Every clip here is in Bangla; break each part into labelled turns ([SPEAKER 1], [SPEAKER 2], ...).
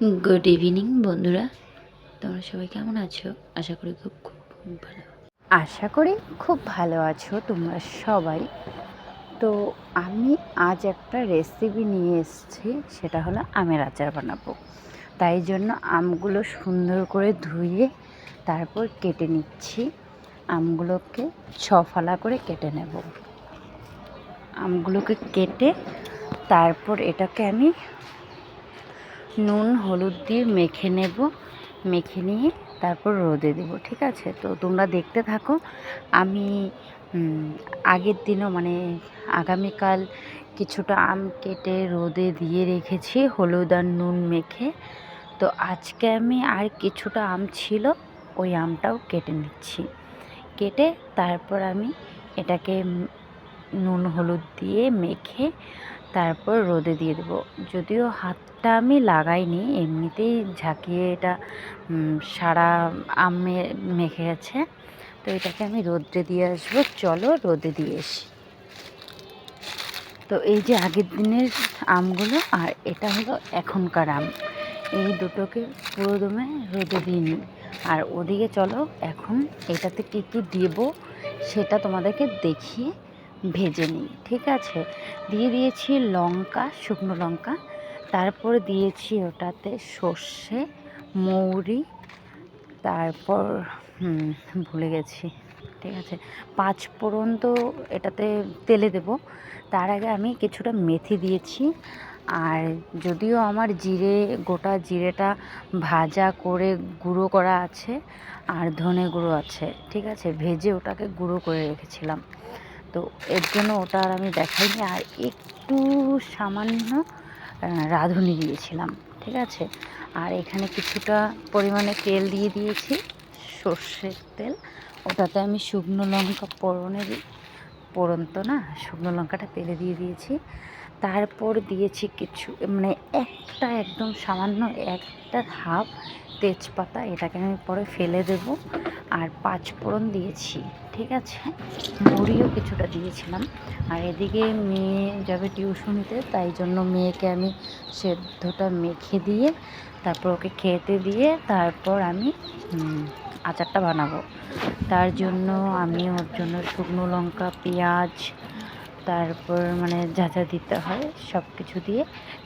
[SPEAKER 1] গুড ইভিনিং বন্ধুরা। তোমরা সবাই কেমন আছো? আশা করি খুব খুব ভালো।
[SPEAKER 2] আশা করি খুব ভালো আছো তোমরা সবাই। তো আমি আজ একটা রেসিপি নিয়ে এসেছি, সেটা হলো আমের আচার বানাবো। তাই জন্য আমগুলো সুন্দর করে ধুয়ে তারপর কেটে নিচ্ছি। আমগুলোকে ছ ফালা করে কেটে নেব। আমগুলোকে কেটে তারপর এটাকে আমি নুন, হলুদ দিয়ে মেখে নেব। মেখে নিয়ে তারপর রোদে দেবো, ঠিক আছে? তো তোমরা দেখতে থাকো। আমি আগের দিনও মানে আগামীকাল কিছুটা আম কেটে রোদে দিয়ে রেখেছি, হলুদ আর নুন মেখে। তো আজকে আমি আর কিছুটা আম ছিল, ওই আমটাও কেটে নিচ্ছি। কেটে তারপর আমি এটাকে নুন, হলুদ দিয়ে মেখে তারপর রোদে দিয়ে দেবো। যদিও হাতটা আমি লাগাইনি, এমনিতেই ঝাঁকিয়ে এটা সারা আমে মেখে গেছে। তো এটাকে আমি রোদে দিয়ে আসব। চলো রোদে দিয়ে এসি তো এই যে আগের দিনের আমগুলো, আর এটা হলো এখনকার আম। এই দুটোকে পুরো দমে রোদে দিয়ে নিই। আর ওদিকে চলো, এখন এটাতে কী কী দেবো সেটা তোমাদেরকে দেখিয়ে ভেজে নিই, ঠিক আছে? দিয়ে দিয়েছি লঙ্কা, শুকনো লঙ্কা। তারপর দিয়েছি ওটাতে সর্ষে, মৌরি, তারপর ভুলে গেছি, ঠিক আছে? পাঁচ ফোড়ন তো এটাতে তেলে দেব। তার আগে আমি কিছুটা মেথি দিয়েছি। আর যদিও আমার জিরে, গোটা জিরেটা ভাজা করে গুঁড়ো করা আছে, আর ধনে গুঁড়ো আছে, ঠিক আছে? ভেজে ওটাকে গুঁড়ো করে রেখেছিলাম। তো এর জন্য ওটা আর আমি দেখাইনি। আর একটু সামান্য রাঁধুনি দিয়েছিলাম, ঠিক আছে? আর এখানে কিছুটা পরিমাণে তেল দিয়ে দিয়েছি, সর্ষের তেল। ওটাতে আমি শুকনো লঙ্কা পরনে দিই। পরন্ত না, শুকনো লঙ্কাটা তেলে দিয়ে দিয়েছি। তারপর দিয়েছি কিছু মানে একটা একদম সামান্য একটা হাফ তেজপাতা, এটাকে আমি পরে ফেলে দেব। আর পাঁচ ফোড়ন দিয়েছি, ঠিক আছে? মুড়িও কিছুটা দিয়েছিলাম। আর এদিকে মেয়ে যাবে টিউশনিতে, তাই জন্য মেয়েকে আমি সেদ্ধটা মেখে দিয়ে, তারপর ওকে খেতে দিয়ে তারপর আমি আচারটা বানাবো। তার জন্য আমি ওর জন্য শুকনো লঙ্কা, পেঁয়াজ তারপর মানে যা যা দিতে হয় সব কিছু দিয়ে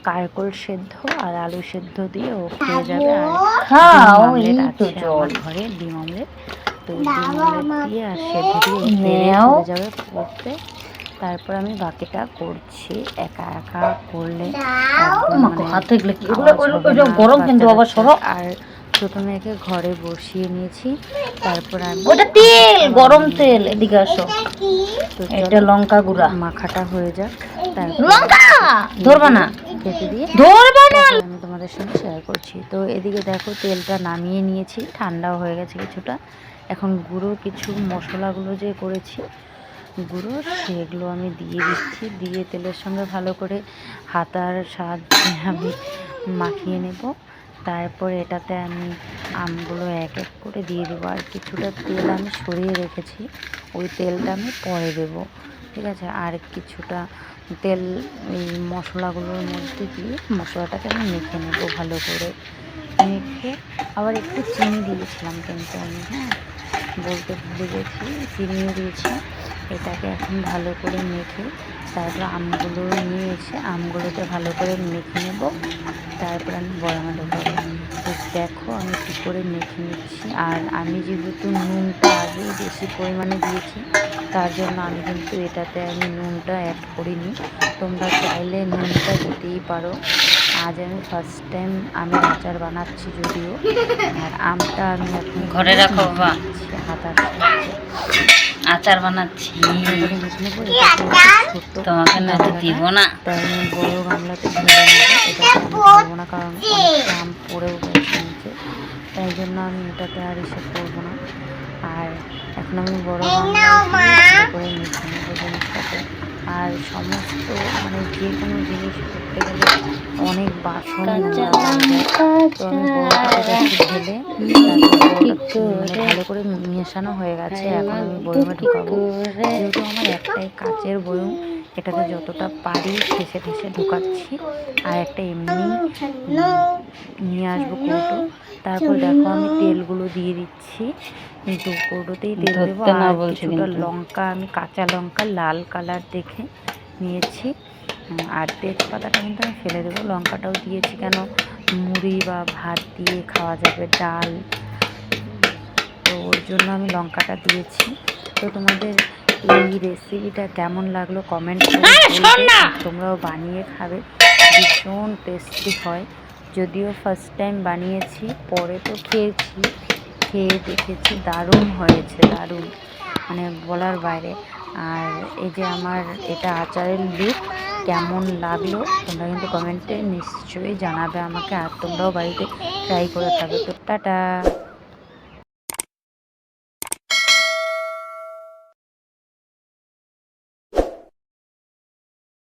[SPEAKER 2] কারকল সেদ্ধ আর আলু সেদ্ধ দিয়ে ও খেয়ে যাবে আর
[SPEAKER 1] খাও,
[SPEAKER 2] ডিম
[SPEAKER 1] এই
[SPEAKER 2] অমলেট
[SPEAKER 1] তো
[SPEAKER 2] আছে আমার ঘরে ডিম অমলেট। তো ডিম অমলেট দিয়ে আর সেদ্ধ দিয়ে চলে যাবে পড়তে তারপর আমি বাকিটা করছি একা একা করলে মানে
[SPEAKER 1] গরম কিন্তু আবার সরো।
[SPEAKER 2] আর ছোট একে ঘরে বসিয়ে নিয়েছি। তারপর আমি
[SPEAKER 1] ওটা তেল গরম তেল এদিকে আসো।
[SPEAKER 2] তো
[SPEAKER 1] এটা লঙ্কা গুঁড়া।
[SPEAKER 2] মাখাটা হয়ে যাক। তারপর
[SPEAKER 1] লঙ্কা! ধরবা না।
[SPEAKER 2] খেতে দিয়ে
[SPEAKER 1] ধরবা না।
[SPEAKER 2] আমি তোমাদের সঙ্গে শেয়ার করছি। তো এদিকে দেখো তেলটা নামিয়ে নিয়েছি। ঠান্ডাও হয়ে গেছে কিছুটা। এখন গুঁড়ো কিছু মশলাগুলো যে করেছি গুঁড়ো সেগুলো আমি দিয়ে দিচ্ছি। দিয়ে তেলের সঙ্গে ভালো করে হাতার সাহায্যে আমি মাখিয়ে নেব। তারপর এটাতে আমি আমগুলো এক এক করে দিয়ে দেবো আর কিছুটা তেল আমি সরিয়ে রেখেছি। ওই তেলটা আমি পরে দেবো, ঠিক আছে? আর কিছুটা তেল, এই মশলাগুলোর মধ্যে দিয়ে মশলাটাকে আমি মেখে নেব ভালো করে। মেখে আবার একটু চিনি দিয়েছিলাম কিন্তু আমি হ্যাঁ? বলতে ভুলে গেছি, চিনিও দিয়েছি। এটাকে এখন ভালো করে মেখে তারপর আমগুলো নিয়ে এসে আমগুলোকে ভালো করে মেখে নেব। তারপর আমি বয়ামে ঢোকাবো তো দেখো আমি কী করে মেখে নিচ্ছি। আর আমি যেহেতু নুনটা আগেই বেশি পরিমাণে দিয়েছি তার জন্য আমি কিন্তু এটাতে আমি নুনটা অ্যাড করিনি। তোমরা চাইলে নুনটা দিতেই পারো। আজ আমি ফার্স্ট টাইম আমি আচার বানাচ্ছি যদিও। আর আমটা আমি এখন
[SPEAKER 1] ঘরে রাখো
[SPEAKER 2] হাতার সাহায্যে।
[SPEAKER 1] আচার বানাচ্ছি। তোমাকে না তো দিব না।
[SPEAKER 2] তাই বড় গামলাতে না কারণ আম পড়েও গেছে তাই জন্য আমি এটাতে আর এসে করব না। আর এখন আমি বড় করে মেখে জিনিসটাতে আর সমস্ত মানে যে কোনো জিনিস করতে গেলে অনেক বাসন। তো আমি ঢেলে করে মেশানো হয়ে গেছে। এখন আমি বয়মে ঢুকাবো যেহেতু আমার একটাই কাচের বয়ম এটাতে যতটা পারি ঠেসে ঠেসে ঢুকাচ্ছি। আর একটা এমনি নিয়ে আসব কৌটো। তারপর দেখো আমি তেলগুলো দিয়ে দিচ্ছি। দু কৌটোতেই তেল দেবো। আর কিছুটা লঙ্কা আমি কাঁচা লঙ্কা লাল কালার দেখে নিয়েছি। আর তেজপাতাটা কিন্তু আমি ফেলে দেবো। লঙ্কাটাও দিয়েছি কেন? মুড়ি বা ভাত দিয়ে খাওয়া যাবে ডাল। জন্য আমি লঙ্কাটা দিয়েছি। তো তোমাদের এই রেসিপিটা কেমন লাগল কমেন্ট তোমরাও বানিয়ে খাবে। ভীষণ টেস্টি হয়। যদিও ফার্স্ট টাইম বানিয়েছি পরে তো খেয়েছি। খেয়ে দেখেছি দারুণ হয়েছে দারুণ। মানে বলার বাইরে। আর এই যে আমার এটা আচারের লুক কেমন লাগল তোমরা কিন্তু কমেন্টে নিশ্চয়ই জানাবে আমাকে। আর তোমরাও বাড়িতে ট্রাই করে খাবে। তো টাটা!